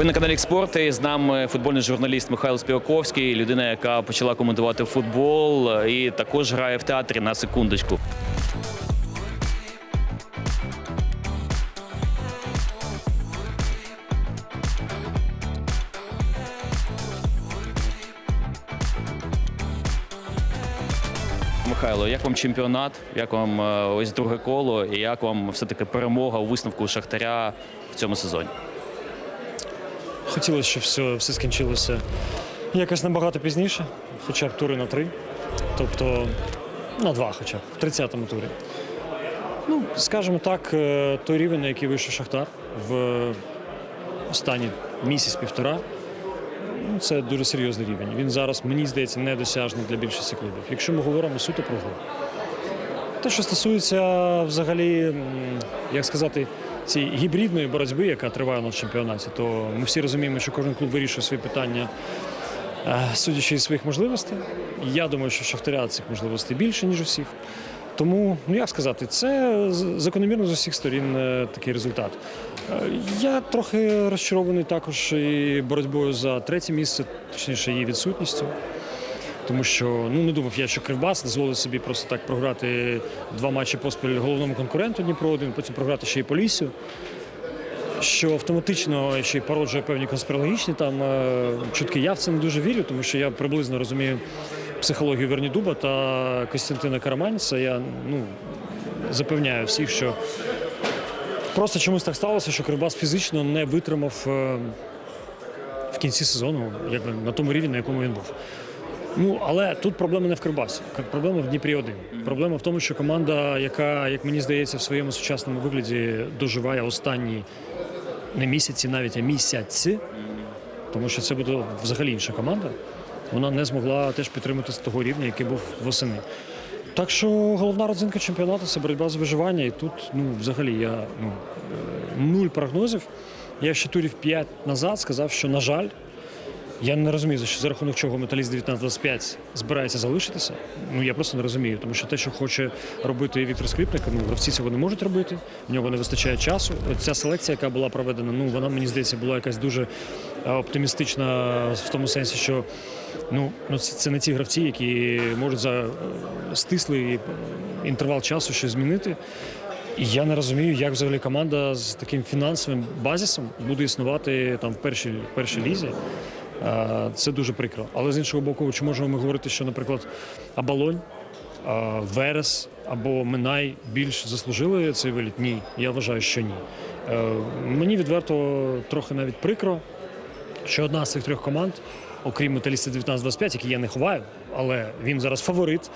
Ви на каналі Спорт і з нами футбольний журналіст Михайло Співаковський, людина, яка почала коментувати футбол і також грає в театрі на секундочку. Михайло, як вам чемпіонат? Як вам е, ось друге коло? І як вам все-таки перемога у висновку Шахтаря в цьому сезоні? Хотілося, щоб все, все скінчилося якось набагато пізніше, хоча б тури на три. Тобто на два хоча б, в 30-му турі. Ну, скажімо так, е, той рівень, на який вийшов Шахтар в останні місяць-півтора, ну, це дуже серйозний рівень. Він зараз, мені здається, недосяжний для більшості клубів. Якщо ми говоримо суто про гру. Те, що стосується взагалі, як сказати, цієї гібридної боротьби, яка триває на чемпіонаті, то ми всі розуміємо, що кожен клуб вирішує свої питання, е, судячи із своїх можливостей. Я думаю, що Шахтаря цих можливостей більше, ніж у всіх. Тому, ну як сказати, це закономірно з усіх сторін е, такий результат. Е, Я трохи розчарований також і боротьбою за третє місце, точніше її відсутністю. Тому що ну не думав я, що Кривбас дозволить собі просто так програти два матчі поспіль головному конкуренту Дніпро 1 потім програти ще й Полісю, що автоматично ще й породжує певні конспірологічні там е, чутки. Я в це не дуже вірю, тому що я приблизно розумію психологію Вернідуба та Костянтина Караманця. Я ну запевняю всіх, що просто чомусь так сталося, що Кривбас фізично не витримав е, в кінці сезону, якби на тому рівні, на якому він був. Ну, але тут проблема не в Кривбасі. Проблема в Дніпрі 1 Проблема в тому, що команда, яка, як мені здається, в своєму сучасному вигляді доживає останні не місяці, навіть а місяці, тому що це буде взагалі інша команда. Вона не змогла теж підтримати з того рівня, який був восени. Так що головна родзинка чемпіонату це боротьба за виживання. І тут, ну, взагалі, я ну, е, нуль прогнозів. Я ще турів 5 назад сказав, що, на жаль, я не розумію, за що за рахунок чого металіст 1925 збирається залишитися. Ну я просто не розумію, тому що те, що хоче робити Віктор Скрипник, ну гравці цього не можуть робити. В нього не вистачає часу. От ця селекція, яка була проведена, ну вона мені здається була якась дуже оптимістична в тому сенсі, що ну, ну це, не ті гравці, які можуть за е, стислий інтервал часу щось змінити. І я не розумію, як взагалі команда з таким фінансовим базисом буде існувати там в першій, в першій лізі. Е, Це дуже прикро. Але з іншого боку, чи можемо ми говорити, що, наприклад, Абалонь, е, Верес або Минай більш заслужили цей виліт? Ні, я вважаю, що ні. Е, Мені відверто трохи навіть прикро, що одна з цих трьох команд, окрім металіста 19-25, який я не ховаю, але він зараз фаворит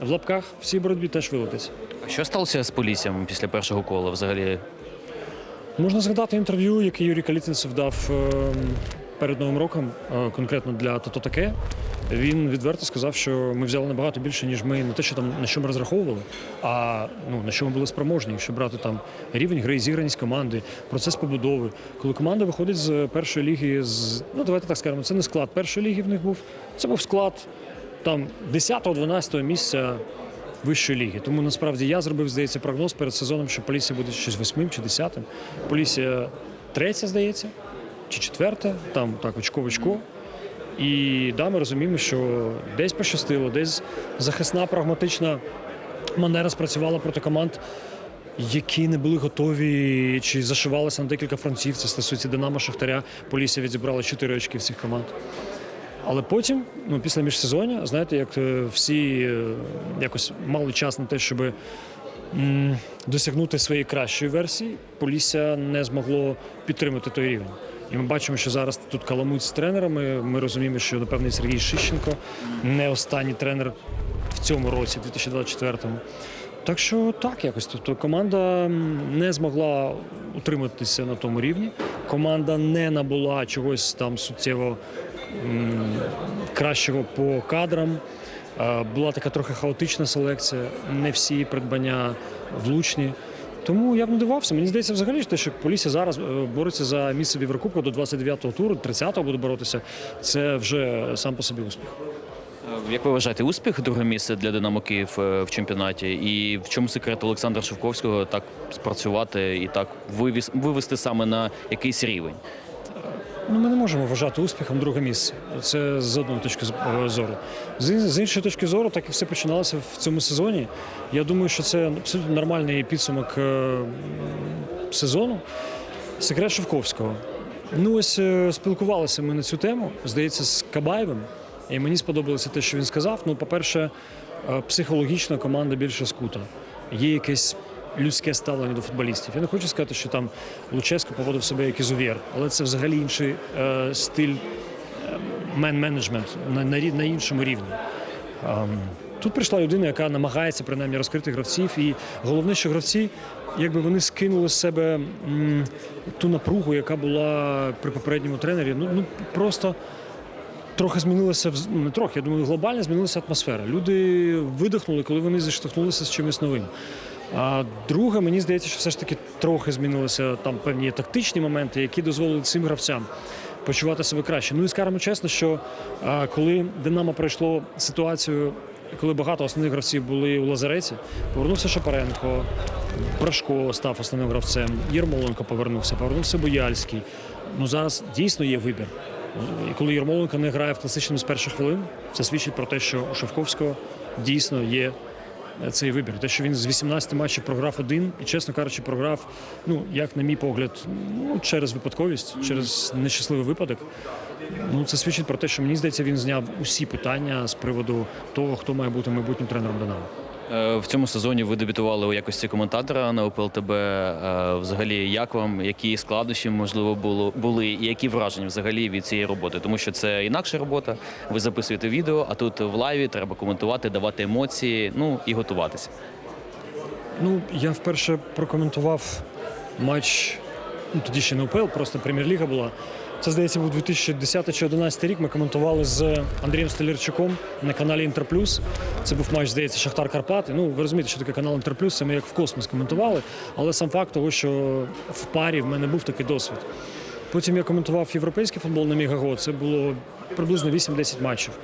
в лапках в цій боротьбі теж вилетить. А Що сталося з Поліссям після першого кола? Взагалі, Можна згадати інтерв'ю, яке Юрій Калітинцев дав е, перед Новим роком, конкретно для Тото Таке. Він відверто сказав, що ми взяли набагато більше, ніж ми не те, що там на що ми розраховували, а ну на що ми були спроможні. Якщо брати там рівень гри, зіграність команди, процес побудови. Коли команда виходить з першої ліги, з ну давайте так скажемо, це не склад першої ліги в них був. Це був склад там 10-12 місця вищої ліги. Тому насправді я зробив, здається, прогноз перед сезоном, що Полісся буде щось восьмим чи десятим. Полісся третя, здається, чи четверта, там так очко в очко. І да, ми розуміємо, що десь пощастило, десь захисна прагматична манера спрацювала проти команд, які не були готові чи зашивалися на декілька фронтів. Це стосується Динамо Шахтаря. Полісся відзібрала 4 очки всіх команд. Але потім, ну після міжсезоння, знаєте, як е, всі е, якось мали час на те, щоб досягнути своєї кращої версії, Полісся не змогло підтримати той рівень. І ми бачимо, що зараз тут каламуть з тренерами. Ми розуміємо, що напевне Сергій Шищенко не останній тренер в цьому році, 2024-му. Так що так, якось. Тобто команда не змогла утриматися на тому рівні. Команда не набула чогось там суттєво кращого по кадрам. Е, Була така трохи хаотична селекція, не всі придбання влучні. Тому я б не дивався. Мені здається, взагалі те, що Полісся зараз е, бореться за місце в Єврокубку до 29-го туру, 30-го буде боротися. Це вже сам по собі успіх. е, як ви вважаєте, успіх друге місце для Динамо Київ е, в чемпіонаті? І в чому секрет Олександра Шевковського так спрацювати і так вивіз, вивести саме на якийсь рівень? Ну, ми не можемо вважати успіхом друге місце. Це з одної точки е, зору. З, іншої точки зору, так і все починалося в цьому сезоні. Я думаю, що це абсолютно нормальний підсумок е, сезону. Секрет Шевковського. Ну, ось е, спілкувалися ми на цю тему, здається, з Кабаєвим. І мені сподобалося те, що він сказав. Ну, по-перше, психологічно команда більше скута. Є якесь людське ставлення до футболістів. Я не хочу сказати, що там Луческо поводив себе як ізувєр, але це взагалі інший е, стиль мен-менеджмент на, на, на іншому рівні. Ем, Тут прийшла людина, яка намагається принаймні розкрити гравців, і головне, що гравці, якби вони скинули з себе м, ту напругу, яка була при попередньому тренері. Ну, ну просто трохи змінилася ну, не трохи, я думаю, глобально змінилася атмосфера. Люди видихнули, коли вони зіштовхнулися з чимось новим. А друге, мені здається, що все ж таки трохи змінилися там певні тактичні моменти, які дозволили цим гравцям почувати себе краще. Ну і скажемо чесно, що а, коли Динамо пройшло ситуацію, коли багато основних гравців були у лазареті, повернувся Шапаренко, Брашко став основним гравцем, Єрмоленко повернувся, повернувся Бояльський. Ну зараз дійсно є вибір. І коли Єрмоленко не грає в класичному з перших хвилин, це свідчить про те, що у Шовковського дійсно є цей вибір. Те, що він з 18 матчів програв один, і, чесно кажучи, програв, ну, як на мій погляд, ну, через випадковість, через нещасливий випадок. Ну, це свідчить про те, що мені здається, він зняв усі питання з приводу того, хто має бути майбутнім тренером Динамо. Е, В цьому сезоні ви дебютували у якості коментатора на ОПЛ ТБ. Е, Взагалі, як вам, які складнощі можливо було були, і які враження взагалі від цієї роботи? Тому що це інакша робота. Ви записуєте відео, а тут в лайві треба коментувати, давати емоції, ну і готуватися. Ну, я вперше прокоментував матч, ну тоді ще не УПЛ, просто прем'єр-ліга була. Це, здається, був 2010 чи 2011 рік. Ми коментували з Андрієм Столярчуком на каналі Інтерплюс. Це був матч, здається, Шахтар Карпати. Ну, ви розумієте, що таке канал Інтерплюс, це ми як в космос коментували. Але сам факт того, що в парі в мене був такий досвід. Потім я коментував європейський футбол на Мігаго. Це було приблизно 8-10 матчів.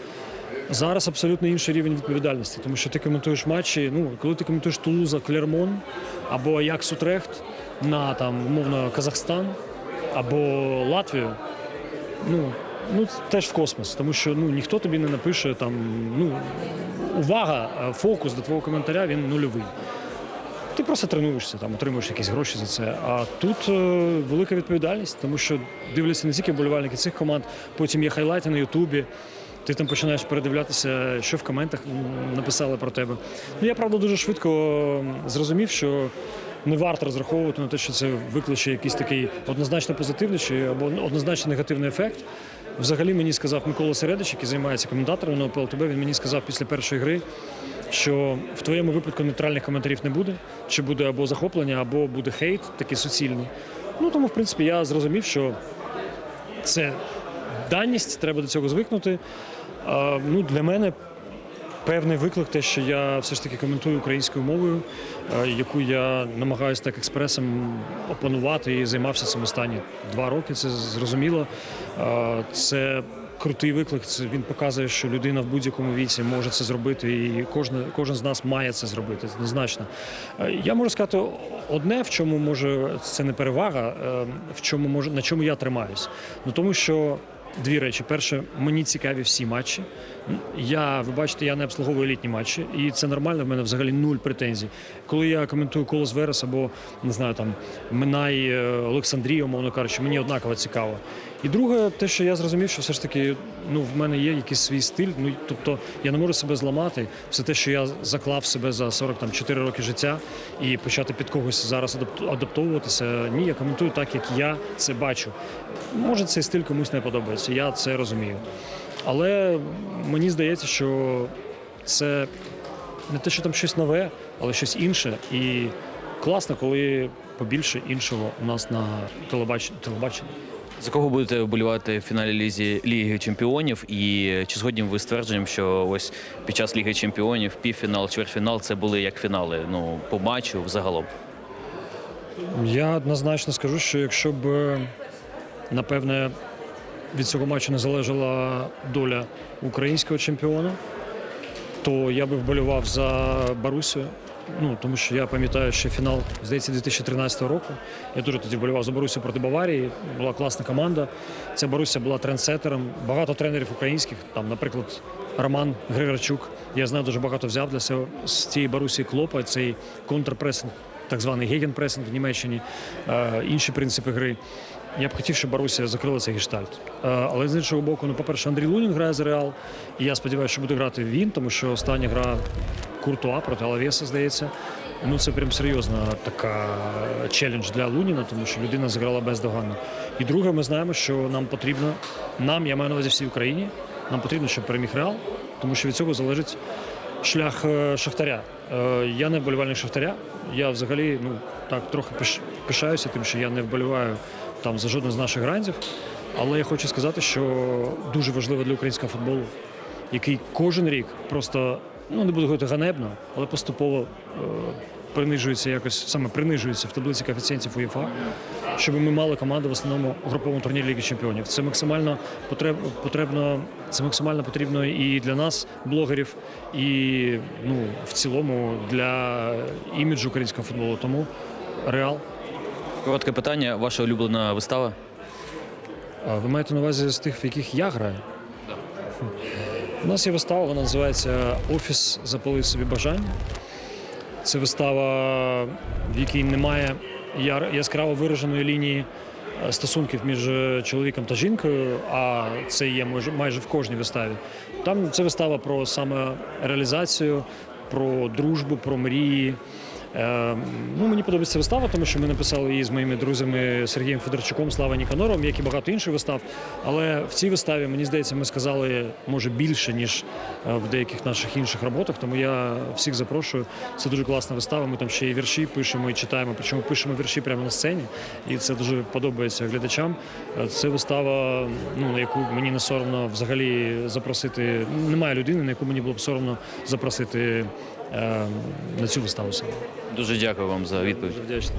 Зараз абсолютно інший рівень відповідальності, тому що ти коментуєш матчі. Ну, коли ти коментуєш Тулуза, Клермон або Аякс Утрехт на там, умовно, Казахстан або Латвію, ну, ну теж в космос, тому що ну, ніхто тобі не напише там, ну, увага, фокус до твого коментаря він нульовий. Ти просто тренуєшся, там отримуєш якісь гроші за це. А тут е, велика відповідальність, тому що дивляться не тільки вболівальники цих команд, потім є хайлайти на Ютубі. Ти там починаєш передивлятися, що в коментах написали про тебе. Ну я правда дуже швидко зрозумів, що не варто розраховувати на те, що це викличе якийсь такий однозначно позитивний чи або однозначно негативний ефект. Взагалі мені сказав Микола Середич, який займається коментатором на ОПЛ Він мені сказав після першої гри, що в твоєму випадку нейтральних коментарів не буде, чи буде або захоплення, або буде хейт, такий суцільний. Ну тому, в принципі, я зрозумів, що це даність, треба до цього звикнути. Ну, для мене певний виклик, те, що я все ж таки коментую українською мовою, е, яку я намагаюся так експресом опанувати і займався цим останні два роки. Це зрозуміло. Е, Це крутий виклик. Це він показує, що людина в будь-якому віці може це зробити, і кожен, кожен з нас має це зробити. Однозначно. Е, Я можу сказати одне, в чому може це не перевага, в чому може на чому я тримаюсь. Ну тому що Дві речі. Перше, мені цікаві всі матчі. Я, ви бачите, я не обслуговую літні матчі, і це нормально. В мене взагалі нуль претензій. Коли я коментую колос Верес або не знаю там Минай е, Олександрію, умовно кажучи, мені однаково цікаво. І друге, те, що я зрозумів, що все ж таки ну, в мене є якийсь свій стиль. Ну тобто я не можу себе зламати. Все те, що я заклав себе за 44 роки життя і почати під когось зараз адап- адаптовуватися. Ні, я коментую так, як я це бачу. Може, цей стиль комусь не подобається, я це розумію. Але мені здається, що це не те, що там щось нове, але щось інше. І класно, коли побільше іншого у нас на телебаченні. За кого будете вболівати в фіналі Лізі Ліги Чемпіонів? І чи згодні ви з твердженням, що ось під час Ліги Чемпіонів півфінал, чвертьфінал це були як фінали? Ну по матчу взагалом. Я однозначно скажу, що якщо б, напевне, від цього матчу не залежала доля українського чемпіона, то я би вболівав за Барусю Ну тому що я пам'ятаю, що фінал здається 2013 року. Я дуже тоді вболівав за Борусю проти Баварії. Була класна команда. Ця Боруся була трендсетером. Багато тренерів українських, там, наприклад, Роман Григорчук. Я знаю, дуже багато взяв для себе з цієї Борусі Клопа. Цей контрпресинг, так званий гегенпресинг в Німеччині, е, інші принципи гри. Я б хотів, щоб Боруся закрила цей гештальт. Е, Але з іншого боку, ну, по-перше, Андрій Лунін грає за Реал. І я сподіваюся, що буде грати він, тому що остання гра Куртуа проти Алавеса, здається. Ну, це прям серйозна така челендж для Луніна, тому що людина зіграла бездоганно. І друге, ми знаємо, що нам потрібно, нам, я маю на увазі всій Україні, нам потрібно, щоб переміг Реал, тому що від цього залежить шлях е, Шахтаря. Е, Я не вболівальник Шахтаря. Я взагалі ну, так трохи пишаюся, тим, що я не вболіваю там за жоден з наших грандів. Але я хочу сказати, що дуже важливо для українського футболу, який кожен рік просто ну не буду говорити ганебно, але поступово е, принижується якось саме принижується в таблиці коефіцієнтів УЄФА, щоб ми мали команду в основному груповому турнірі Ліги Чемпіонів. Це максимально потреб, потрібно, це максимально потрібно і для нас, блогерів, і ну в цілому для іміджу українського футболу. Тому Реал. Коротке питання. Ваша улюблена вистава? А ви маєте на увазі з тих, в яких я граю? У нас є вистава, вона називається Офіс запалив собі бажання. Це вистава, в якій немає яскраво вираженої лінії е, стосунків між е, чоловіком та жінкою, а це є майже, майже в кожній виставі. Там це вистава про саме реалізацію, про дружбу, про мрії. Е, ну, мені подобається вистава, тому що ми написали її з моїми друзями Сергієм Федорчуком, Слава Ніканоровим, як і багато інших вистав. Але в цій виставі, мені здається, ми сказали може більше, ніж е, в деяких наших інших роботах. Тому я всіх запрошую. Це дуже класна вистава. Ми там ще і вірші пишемо і читаємо. Причому пишемо вірші прямо на сцені, і це дуже подобається глядачам. Е, Це вистава, ну на яку мені не соромно взагалі запросити. Немає людини, на яку мені було б соромно запросити на цю виставу саме. Дуже дякую вам за відповідь. Дуже вдячний.